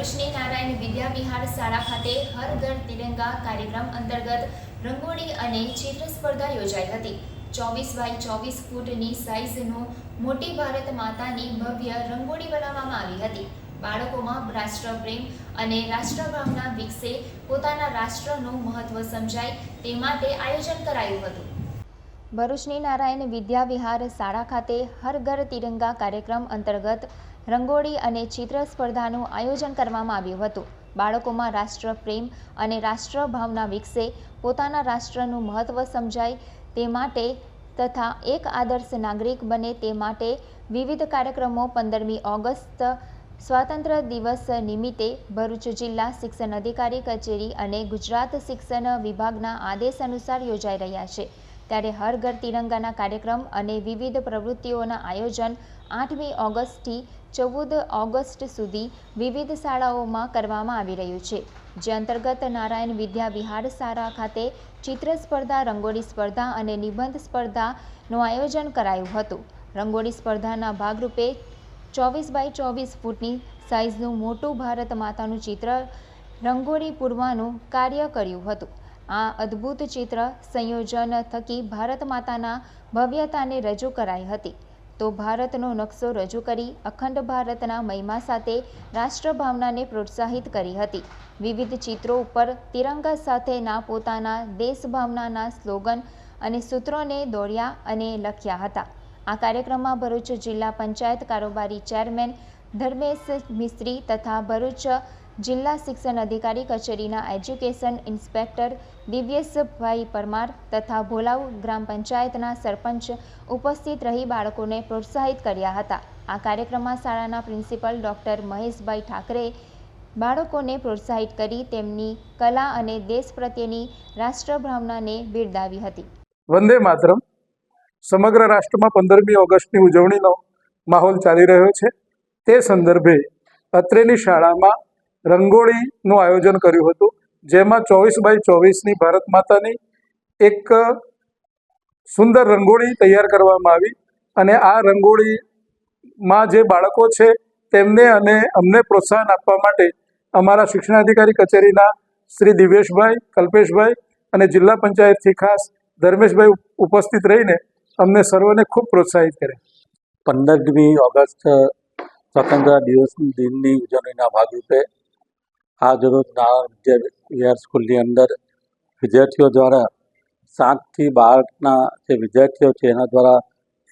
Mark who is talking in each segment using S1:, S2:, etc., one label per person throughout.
S1: ભરૂચની નારાયણ વિદ્યા વિહાર શાળા ખાતે હર ઘર તિરંગા કાર્યક્રમ અંતર્ગત રંગોળી અને ચિત્ર સ્પર્ધા યોજાઈ હતી. ચોવીસ બાય ચોવીસ ફૂટની સાઇઝનું મોટી ભારત માતાની ભવ્ય રંગોળી બનાવવામાં આવી હતી. બાળકોમાં રાષ્ટ્રપ્રેમ અને રાષ્ટ્રભાવના વિકસે પોતાના રાષ્ટ્રનું મહત્વ સમજાય તે માટે આયોજન કરાયું હતું. ભરૂચની નારાયણ વિદ્યા વિહાર શાળા ખાતે હર ઘર તિરંગા કાર્યક્રમ અંતર્ગત રંગોળી અને ચિત્ર સ્પર્ધાનું આયોજન કરવામાં આવ્યું હતું. બાળકોમાં રાષ્ટ્રપ્રેમ અને રાષ્ટ્રભાવના વિકસે, પોતાના રાષ્ટ્રનું મહત્વ સમજાય તે માટે તથા એક આદર્શ નાગરિક બને તે માટે વિવિધ કાર્યક્રમો પંદરમી ઓગસ્ટ સ્વાતંત્ર્ય દિવસ નિમિત્તે ભરૂચ જિલ્લા શિક્ષણ અધિકારી કચેરી અને ગુજરાત શિક્ષણ વિભાગના આદેશ અનુસાર યોજાઈ રહ્યા છે. ત્યારે હર ઘર તિરંગાના કાર્યક્રમ અને વિવિધ પ્રવૃત્તિઓના આયોજન આઠમી ઓગસ્ટથી ચૌદ ઓગસ્ટ સુધી વિવિધ શાળાઓમાં કરવામાં આવી રહ્યું છે, જે અંતર્ગત નારાયણ વિદ્યા વિહાર શાળા ખાતે ચિત્ર સ્પર્ધા, રંગોળી સ્પર્ધા અને નિબંધ સ્પર્ધાનું આયોજન કરાયું હતું. રંગોળી સ્પર્ધાના ભાગરૂપે ચોવીસ બાય ચોવીસ ફૂટની સાઇઝનું મોટું ભારત માતાનું ચિત્ર રંગોળી પૂરવાનું કાર્ય કર્યું હતું. આ અદ્ભુત ચિત્ર સંયોજન થકી ભારત માતાના ભવ્યતાને રજૂ કરાઈ હતી. તો ભારતનો નકશો રજૂ કરી અખંડ ભારતના મહિમા સાથે રાષ્ટ્રભાવનાને પ્રોત્સાહિત કરી હતી. વિવિધ ચિત્રો ઉપર તિરંગા સાથેના પોતાના દેશભાવનાના સ્લોગન અને સૂત્રોને દોર્યા અને લખ્યા હતા. આ કાર્યક્રમમાં ભરૂચ જિલ્લા પંચાયત કારોબારી ચેરમેન ધર્મેશ મિસ્ત્રી તથા ભરૂચ જિલ્લા શિક્ષણ અધિકારી કચેરીના એજ્યુકેશન ઇન્સ્પેક્ટર દિવ્યેશભાઈ પરમાર તથા ભોલાવ ગ્રામ પંચાયતના સરપંચ ઉપસ્થિત રહી બાળકોને પ્રોત્સાહિત કર્યા હતા. આ કાર્યક્રમમાં શાળાના પ્રિન્સિપલ ડૉક્ટર મહેશભાઈ ઠાકરે બાળકોને પ્રોત્સાહિત કરી તેમની કલા અને દેશ પ્રત્યેની રાષ્ટ્રભાવનાને બિરદાવી હતી.
S2: વંદે માતરમ. સમગ્ર રાષ્ટ્રમાં પંદરમી ઓગસ્ટની ઉજવણીનો માહોલ ચાલી રહ્યો છે. તે સંદર્ભે અત્રેની શાળામાં રંગોળીનું આયોજન કર્યું હતું, જેમાં ચોવીસ બાય ચોવીસની ભારત માતાની એક સુંદર રંગોળી તૈયાર કરવામાં આવી અને આ રંગોળીમાં જે બાળકો છે તેમને અને અમને પ્રોત્સાહન આપવા માટે અમારા શિક્ષણાધિકારી કચેરીના શ્રી દિવેશભાઈ કલ્પેશભાઈ અને જિલ્લા પંચાયતથી ખાસ ધર્મેશભાઈ ઉપસ્થિત રહીને અમને સર્વને ખૂબ પ્રોત્સાહિત કર્યા
S3: પંદરમી ઓગસ્ટ સ્વતંત્ર દિવસ દિનની ઉજવણીના ભાગરૂપે આજ રોજ નાણાં વિદ્યા વિહાર સ્કૂલની અંદર વિદ્યાર્થીઓ દ્વારા સાતથી બારના જે વિદ્યાર્થીઓ છે, એના દ્વારા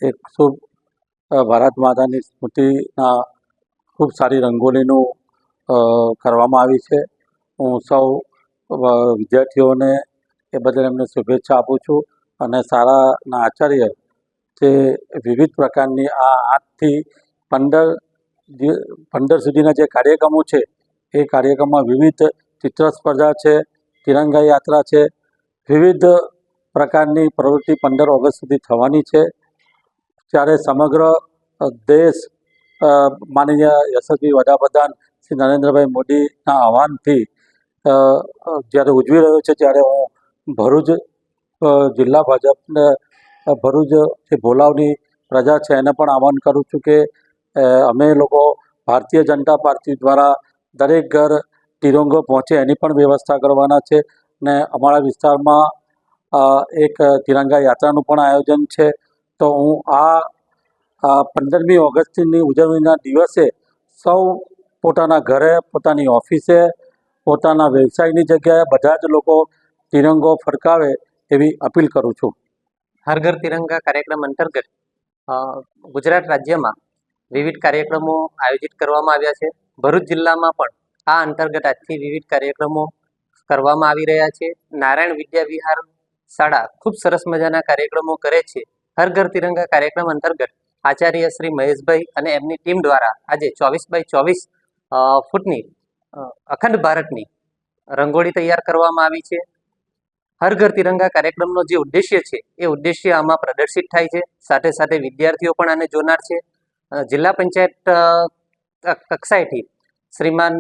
S3: એક શુભ ભારત માતાની સ્મૃતિના ખૂબ સારી રંગોલીનું કરવામાં આવી છે. હું સૌ વિદ્યાર્થીઓને એ બદલ એમને શુભેચ્છા આપું છું અને શાળાના આચાર્ય તે વિવિધ પ્રકારની આ આઠથી પંદર પંદર સુધીના જે કાર્યક્રમો છે એ કાર્યક્રમમાં વિવિધ ચિત્ર સ્પર્ધા છે, તિરંગા યાત્રા છે, વિવિધ પ્રકારની પ્રવૃત્તિ પંદર ઓગસ્ટ સુધી થવાની છે. ત્યારે સમગ્ર દેશ માનનીય યશસ્વી વડાપ્રધાન શ્રી નરેન્દ્રભાઈ મોદીના આહવાનથી જ્યારે ઉજવી રહ્યો છે, ત્યારે હું ભરૂચ જિલ્લા ભાજપને ભરૂચ જે ભોલાવની પ્રજા છે, એને પણ આહવાન કરું છું કે અમે લોકો ભારતીય જનતા પાર્ટી દ્વારા દરેક ઘર તિરંગો પહોંચે, એની પણ વ્યવસ્થા કરવાના છે ને અમારા વિસ્તારમાં એક તિરંગા યાત્રાનું પણ આયોજન છે. તો હું આ પંદરમી ઓગસ્ટની ઉજવણીના દિવસે સૌ પોતાના ઘરે, પોતાની ઓફિસે, પોતાના વ્યવસાયની જગ્યાએ બધા જ લોકો તિરંગો ફરકાવે એવી અપીલ કરું છું.
S4: હર ઘર તિરંગા કાર્યક્રમ અંતર્ગત ગુજરાત રાજ્યમાં વિવિધ કાર્યક્રમો આયોજિત કરવામાં આવ્યા છે. ભરૂચ જિલ્લામાં પણ આ અંતર્ગત આજથી વિવિધ કાર્યક્રમો કરવામાં આવી રહ્યા છે. નારાયણ વિદ્યા વિહાર શાળા ખૂબ સરસ મજાના કાર્યક્રમો કરે છે. હર ઘર તિરંગા કાર્યક્રમ અંતર્ગત આચાર્ય શ્રી મહેશભાઈ અને એમની ટીમ દ્વારા આજે ચોવીસ બાય ચોવીસ ફૂટની અખંડ ભારતની રંગોળી તૈયાર કરવામાં આવી છે. હર ઘર તિરંગા કાર્યક્રમનો જે ઉદ્દેશ્ય છે એ ઉદ્દેશ્ય આમાં પ્રદર્શિત થાય છે. સાથે સાથે વિદ્યાર્થીઓ પણ આને જોનાર છે. જિલ્લા પંચાયત કક્ષાએથી શ્રીમાન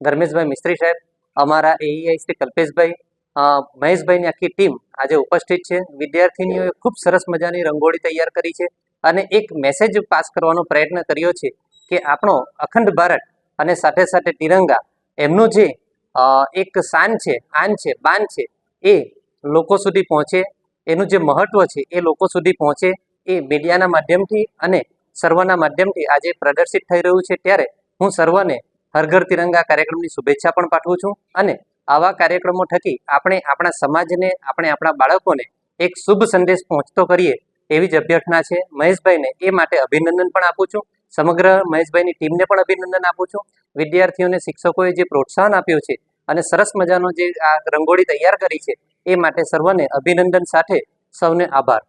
S4: ધર્મેશભાઈ મિસ્ત્રી સાહેબ, અમારા એઈઆઈ શ્રી કલ્પેશભાઈ મહેશભાઈની આખી ટીમ આજે ઉપસ્થિત છે. વિદ્યાર્થીનીઓએ ખૂબ સરસ મજાની રંગોળી તૈયાર કરી છે અને એક મેસેજ પાસ કરવાનો પ્રયત્ન કર્યો છે કે આપણો અખંડ ભારત અને સાથે સાથે તિરંગા, એમનું જે એક શાન છે, આન છે, બાન છે, એ લોકો સુધી પહોંચે, એનું જે મહત્વ છે, એ લોકો સુધી પહોંચે, એ મીડિયાના માધ્યમથી અને સર્વના માધ્યમથી આજે પ્રદર્શિત થઈ રહ્યું છે. ત્યારે હું સર્વને હર ઘર તિરંગા કાર્યક્રમની શુભેચ્છા પણ પાઠવું છું અને આવા કાર્યક્રમો થકી આપણે આપણા સમાજને, આપણે આપણા બાળકોને એક શુભ સંદેશ પહોંચતો કરીએ એવી જ અભ્યર્થના છે. મહેશભાઈને એ માટે અભિનંદન પણ આપું છું. સમગ્ર મહેશભાઈની ટીમને પણ અભિનંદન આપું છું. વિદ્યાર્થીઓને શિક્ષકોએ જે પ્રોત્સાહન આપ્યું છે અને સરસ મજાનો જે આ રંગોળી તૈયાર કરી છે એ માટે સર્વને અભિનંદન સાથે સૌને આભાર.